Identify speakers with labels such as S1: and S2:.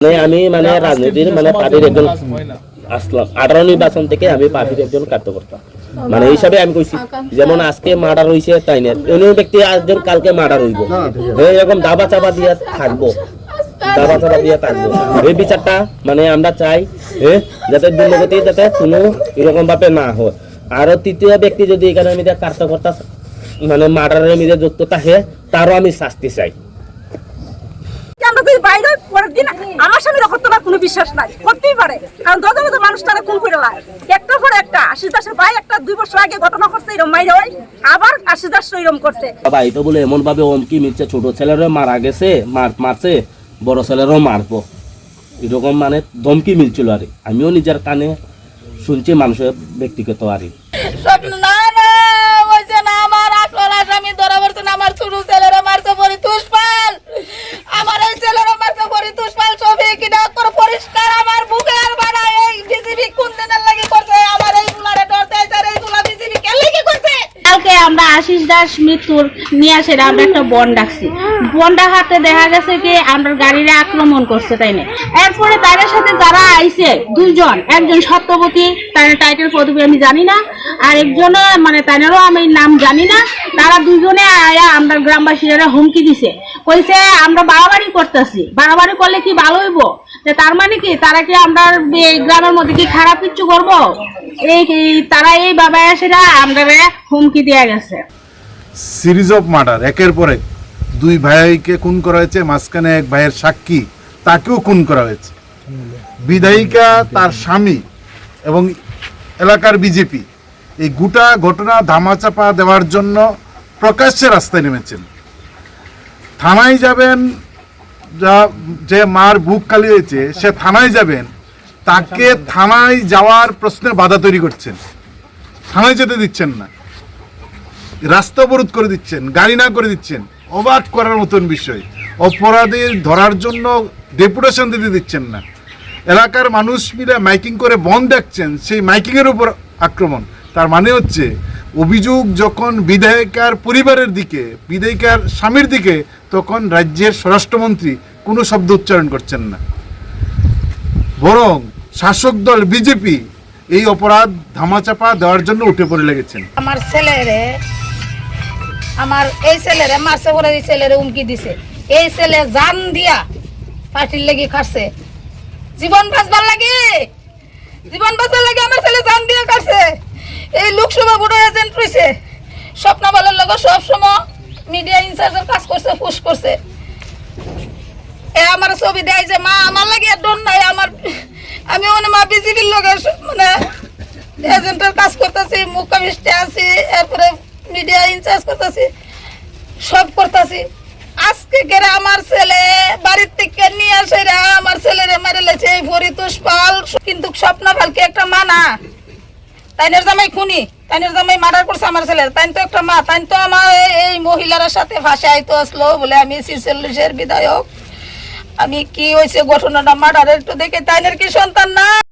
S1: মানে আমি মানে রাজনীতির মানে পার্টির একজন আসলাম। আঠারো নির্বাচন থেকে আমি পার্টির একজন কার্যকর্তা। মানে হিসাবে আমি কইছি যেমন আজকে মার্ডার হইছে তাই না অন্য ব্যক্তি একজন কালকে মার্ডার হইব। এরকম দাবা চাবা দিয়ে থাকব। দাবা চাবা দিয়ে থাকব। এই বিচারটা মানে আমরা চাই যাতে দুর্নীতি যাতে কোনো এরকম ভাবে না হয়। আরও তৃতীয় ব্যক্তি যদি এখানে আমি কার্যকর্তা মানে মার্ডারের মধ্যে যুক্ত থাকে তারও আমি শাস্তি চাই।
S2: বাইরে পরের দিন আমার স্বামীর না কোনো বিশ্বাস নাই। করতেই পারে। কারণ দশ দশ মানুষ তারা খুন করে লাই একটার পর একটা আশিস দাসের ভাই একটা দুই বছর আগে ঘটনা করছে এরকম মাইরে হয় আবার আশিস দাস এরকম করছে।
S1: বাবা এটা বলে এমন ভাবে অমকি মিলছে ছোট ছেলেরও মারা গেছে মার মারছে বড় ছেলেরও মারবো। এরকম মানে ধমকি মিলছিল আর। আমিও নিজের কানে শুনছি মানুষের ব্যক্তিগত আর।
S3: আমরা
S4: আশিস দাস মৃত্যুর নিয়ে আসে আমরা একটা বন ডাকছি। বন ডাকাতে দেখা গেছে কি, আমরা গাড়িরে আক্রমণ করছে, তাই না? এরপরে তাদের সাথে যারা আইছে, দুইজন, একজন সত্যবতী, তার টাইটেল পদবি আমি জানি না, আর একজনে মানে তাদেরও আমি নাম জানি না, তারা দুজনে আয়া আমরা গ্রামবাসীরা হুমকি দিছে। কইছে, আমরা বাড়াবাড়ি করতেছি। বাড়াবাড়ি করলে কি ভালো হইব? তার মানে কি? তারা কি আমরা এই গ্রামের মধ্যে কি খারাপ কিছু করব? এই তারা এই বাবা এসেরা আমরা হুমকি দিয়ে গেছে।
S5: সিরিজ অফ মার্ডার একের পর এক। দুই ভাইকে খুন করা হয়েছে, মাঝখানে এক ভাইয়ের সাক্ষী, তাকেও খুন করা হয়েছে। বিধায়িকা তার স্বামী এবং এলাকার বিজেপি। এই গোটা ঘটনা ধামাচাপা দেওয়ার জন্য প্রকাশ্যে রাস্তায় নেমেছেন। থানায় যাবেন যা, যে মার বুক খালি হয়েছে, সে থানায় যাবেন। তাকে থানায় যাওয়ার প্রশ্নে বাধা তৈরি করছেন। থানায় যেতে দিচ্ছেন না। রাস্তা অবরোধ করে দিচ্ছেন, গাড়ি না করে দিচ্ছেন, অবাক করার মতন বিষয়। অপরাধী ধরার জন্য ডেপুটেশন দিতে দিচ্ছেন না। এলাকার মানুষ মিলে মাইকিং করে বন্ধ দেখছেন, সেই মাইকিংয়ের উপর আক্রমণ। তার মানে হচ্ছে, অভিযোগ যখন বিধায়িকার পরিবারের দিকে, বিধায়িকার স্বামীর দিকে তখন রাজ্যের স্বরাষ্ট্রমন্ত্রী কোনো শব্দ উচ্চারণ করছেন না। বরং শাসক দল বিজেপি এই অপরাধ ধামাচাপা দেওয়ার জন্য উঠে পড়ে লেগেছেন।
S3: আমার ছেলেরে, আমার এই ছেলেরে মারছে পরে এই ছেলেরে উমকি দিছে। এই ছেলে জান দিয়া পার্টির লেগে খাচ্ছে জীবন বাঁচবার লাগে। জীবন বাঁচার লাগে, আমার ছেলে জান দিয়া কাটছে এই লোকসভা বুড়ো এজেন্ট রয়েছে। স্বপ্ন বলার লগে সব সময় মিডিয়া ইনচার্জের কাজ করছে ফুস করছে। এ আমার ছবি দেয় যে, মা, আমার লাগে ডর নাই, আমার আমি মানে মা বিজেপির লগে মানে এজেন্টের কাজ করতেছি মুখামিষ্টে আছি, এরপরে মিডিয়া ইনচার্জ করতেছি, সব করতেছি। আজকে কেরে আমার ছেলে বাড়ির থেকে নিয়ে আসে আমার ছেলেরে মেরে লেছে, এই ফরিতুষ পাল, কিন্তু স্বপ্ন পালকে একটা মা না তাইনের জামাই খুনি, তাইনের জামাই মার্ডার করছে আমার ছেলে তাই তো একটা মা, তাই তো আমার এই- মহিলার সাথে ভাষা আইতো আসলো বলে আমি ছিচল্লিশের বিধায়ক। আমি কি হয়েছে ঘটনাটা মার্ডার একটু দেখে, তাইনের কি সন্তান না?